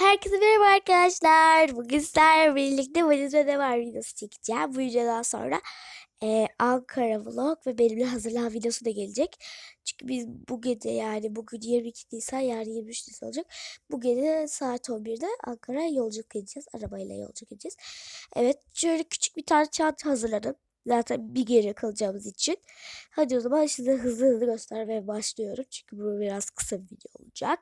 Herkese merhaba arkadaşlar. Bugün sizlerle birlikte valizde ne var videosu çekeceğim. Bu videodan sonra e, Ankara vlog ve benimle hazırlan videosu da gelecek. Çünkü biz bu gece yani bugün 22 Nisan yarın 23 Nisan olacak. Bu gece saat 11'de Ankara'ya yolculuk edeceğiz. Arabayla yolculuk edeceğiz. Evet şöyle küçük bir tane çanta hazırladım. Zaten bir gece kalacağımız için. Hadi o zaman size hızlı hızlı göstermeye başlıyorum. Çünkü bu biraz kısa bir video olacak.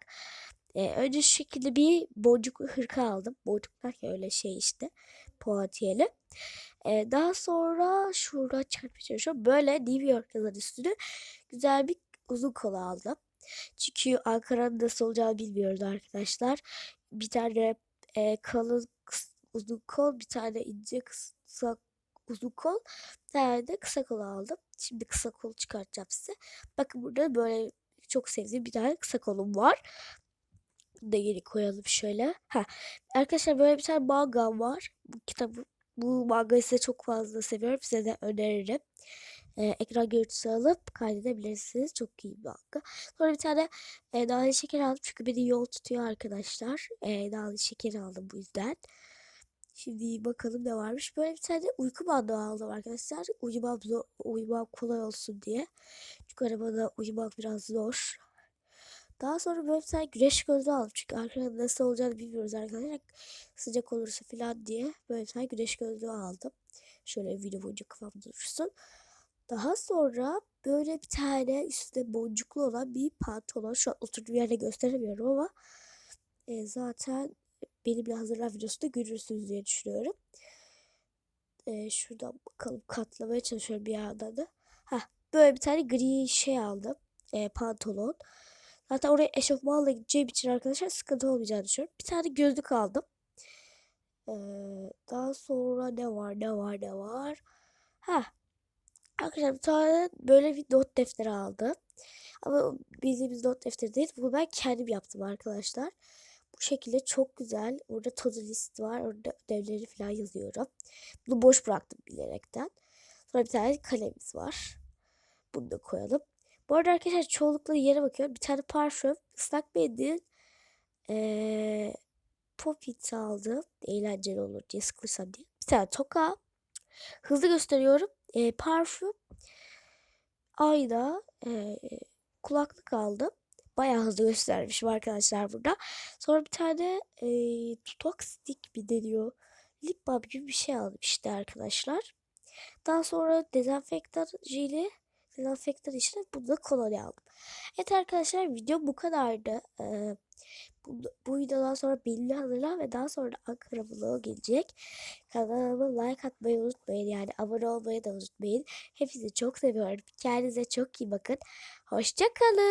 Ee, önce şu şekilde bir boncuklu hırka aldım. Boncuk derken öyle şey işte. Puantiyeli. Ee, daha sonra şurada çarpmaya çalışıyorum. Böyle New York üstüne güzel bir uzun kola aldım. Çünkü Ankara'nın nasıl olacağını bilmiyoruz arkadaşlar. Bir tane e, kalın uzun kol, bir tane ince kısa uzun kol, bir tane de kısa kol aldım. Şimdi kısa kol çıkartacağım size. Bakın burada böyle çok sevdiğim bir tane kısa kolum var. Bunu da geri koyalım şöyle. Ha, arkadaşlar böyle bir tane manga var. Bu kitabı bu mangayı size çok fazla seviyorum. Size de öneririm. Ee, ekran görüntüsü alıp kaydedebilirsiniz. Çok iyi bir manga. Sonra bir tane e, nane şeker aldım. Çünkü beni yol tutuyor arkadaşlar. E, nane şeker aldım bu yüzden. Şimdi bakalım ne varmış. Böyle bir tane uyku bandı aldım arkadaşlar. Uyumam, zor, uyumam kolay olsun diye. Çünkü arabada uyumak biraz zor. Daha sonra böyle bir güneş gözlüğü aldım. Çünkü arkada nasıl olacağını bilmiyoruz arkadaşlar. Sıcak olursa falan diye böyle bir güneş gözlüğü aldım. Şöyle video boyunca kafamda dursun. Daha sonra böyle bir tane üstünde boncuklu olan bir pantolon. Şu an oturduğum yerde gösteremiyorum ama e, zaten benimle hazırlan videosunda görürsünüz diye düşünüyorum. E, şuradan bakalım katlamaya çalışıyorum bir yandan da. Heh, böyle bir tane gri şey aldım. E, pantolon. Zaten oraya eşofmanla gideceğim için arkadaşlar sıkıntı olmayacağını düşünüyorum. Bir tane gözlük aldım. Ee, daha sonra ne var ne var ne var. Ha arkadaşlar bir tane böyle bir not defteri aldım. Ama bildiğimiz not defteri değil. Bunu ben kendim yaptım arkadaşlar. Bu şekilde çok güzel. Orada to do list var. Orada ödevleri falan yazıyorum. Bunu boş bıraktım bilerekten. Sonra bir tane kalemimiz var. Bunu da koyalım. Bu arada arkadaşlar çoğunlukla yere bakıyorum. Bir tane parfüm, ıslak mendil, ee, popit aldım. Eğlenceli olur diye sıkılırsam diye. Bir tane toka. Hızlı gösteriyorum. Ee, parfüm, ayna, ee, kulaklık aldım. Bayağı hızlı göstermişim arkadaşlar burada. Sonra bir tane ee, tutak stick mi deniyor? Lip balm gibi bir şey aldım işte arkadaşlar. Daha sonra dezenfektan jeli dezenfektan için bunu da kolonya aldım. Evet arkadaşlar video bu kadardı. Ee, bu, bu videodan sonra belli hazırlan ve daha sonra Ankara vlogu gelecek. Kanalıma like atmayı unutmayın. Yani abone olmayı da unutmayın. Hepinizi çok seviyorum. Kendinize çok iyi bakın. Hoşçakalın.